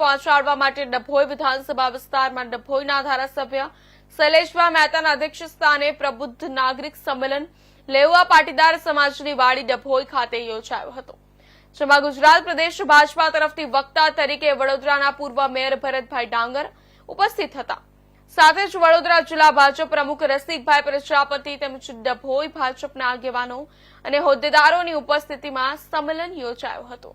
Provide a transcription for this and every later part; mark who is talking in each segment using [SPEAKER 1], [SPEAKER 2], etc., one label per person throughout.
[SPEAKER 1] પહોંચાડવા માટે ડભોઈ વિધાનસભા વિસ્તારમાં ડભોઈના ધારાસભ્ય શૈલેષભા મહેતાના અધ્યક્ષ પ્રબુદ્ધ નાગરિક સંમેલન લેવા પાટીદાર સમાજની વાડી ડભોઈ ખાતે યોજાયો હતો, જેમાં ગુજરાત પ્રદેશ ભાજપા તરફથી વક્તા તરીકે વડોદરાના પૂર્વ મેયર ભરતભાઈ ડાંગર ઉપસ્થિત હતા. સાથે જ વડોદરા જિલ્લા ભાજપ પ્રમુખ રસિકભાઈ પ્રજાપતિ તેમજ ડભોઈ ભાજપના આગેવાનો અને હોદ્દેદારોની ઉપસ્થિતિમાં સંમેલન યોજાયો હતો.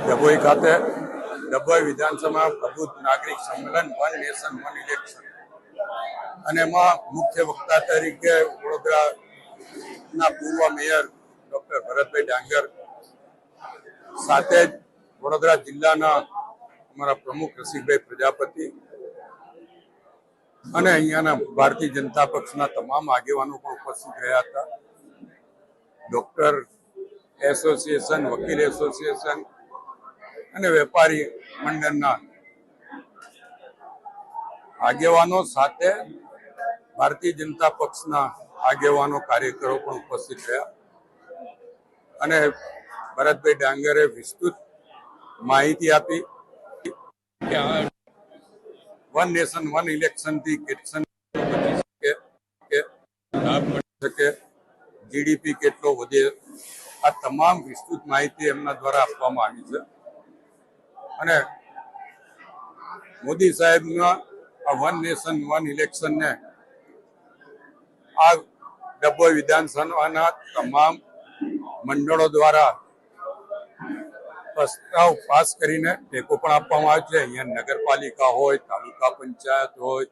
[SPEAKER 2] ડભોઈ ખાતે ડભોઈ વિધાનસભા પ્રબુદ્ધ નાગરિક સંમેલન વન નેશન, વન ઇલેક્શન. અને એમાં મુખ્ય વક્તા તરીકે વડોદરાના પૂર્વ મેયર ડોક્ટર ભરતભાઈ ડાંગર, સાથે જ વડોદરા જિલ્લાના અમારા પ્રમુખ રસિકભાઈ પ્રજાપતિ અને અહીંયાના ભારતીય જનતા પક્ષના તમામ આગેવાનો પણ ઉપસ્થિત રહ્યા હતા. ડોક્ટર એસોસિએશન, વકીલ એસોસિએશન અને વેપારી મંડળના આગેવાનો સાથે ભારતીય જનતા પક્ષના આગેવાનો કાર્યકરો પણ ઉપસ્થિત રહ્યા. અને ભરતભાઈ ડાંગરે વિસ્તૃત માહિતી આપી વન નેશન, વન ઇલેક્શનથી કેટલ શકે, કે લાભ મળી શકે, જીડીપી કેટલો વધે, આ તમામ વિસ્તૃત માહિતી એમના દ્વારા આપવામાં આવી છે. અને મોદી સાહેબના આ વન નેશન વન ઇલેક્શનને આ ડભોઈ વિધાનસભાના તમામ મંડળો દ્વારા પ્રસ્તાવ પાસ કરીને ટેકો પણ આપવામાં આવે છે. અહીંયા નગરપાલિકા હોય, તાલુકા પંચાયત હોય,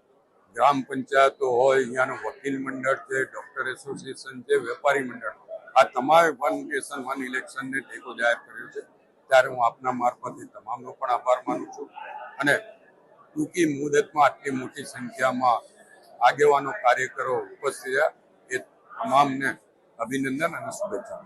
[SPEAKER 2] ગ્રામ પંચાયતો હોય, અહીંયાનું વકીલ મંડળ છે ડોક્ટર એસોસિએશન છે, વેપારી મંડળ. આ તમામે વન નેશન વન ઇલેક્શનને ટેકો જાહેર કર્યો છે. ત્યારે હું આપના મારફતે તમામનો પણ આભાર માનું છું. અને ટૂંકી મુદતમાં આટલી મોટી સંખ્યામાં આગેવાનો, કાર્યકરો ઉપસ્થિત રહ્યા. એ તમામને અભિનંદન અને શુભેચ્છા